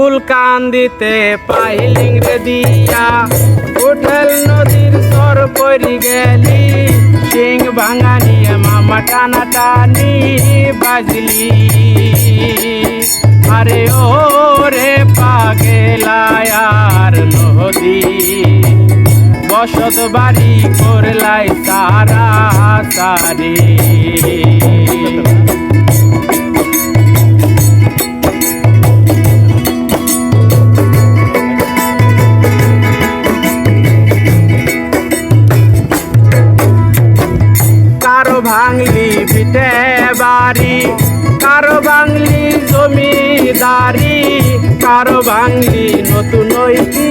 ফুলকান্দিতে piling রে দিয়া। উঠল নদীর সর পরি গেলি। সিং ভাঙা নিয়ে মামা টানা টানি বাজলি। আরে ও রে পাগেলায়ার নদী। বসত বাড়ি করলাই তারা তারে ভাঙলি ভিটে বাড়ি। কারও ভাঙলি জমিদারি, কারও ভাঙলি নতুন রীতি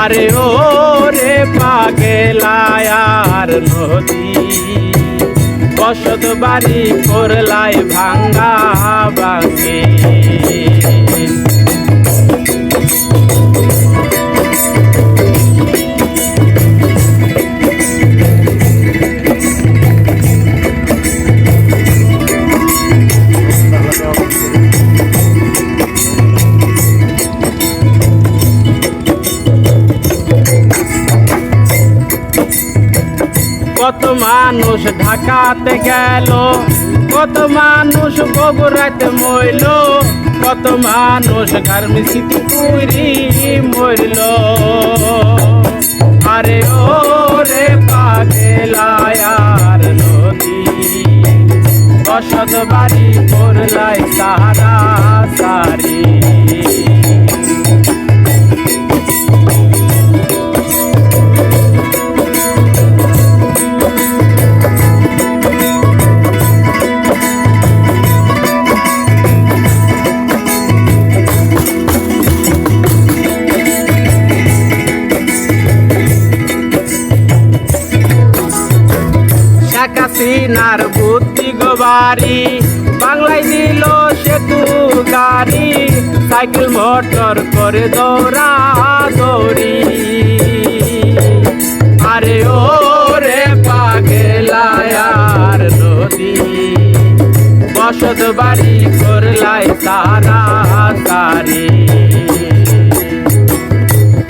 আরে ও রে পাগেলায়ার নদী, বসত বাড়ি করলাই ভাঙ্গা বাঙ্গে কত মানুষ ঢাকাতে গেল, কত মানুষ বগুড়াতে মইল কত মানুষ গার্মেন্টসিতে পুরি মরল। আরে ও রে পাগেলায়ার নদী, বসত বাড়ি করলাই সারা সারি। হাসিনার বুদ্ধি গোবারি বাংলায় দিল সেতু গাড়ি। সাইকেল, মোটর করে দৌড়া দৌড়ি। আরে ও রে পাগেলায়ার নদী। বসত বাড়ি করলাই তারা তারি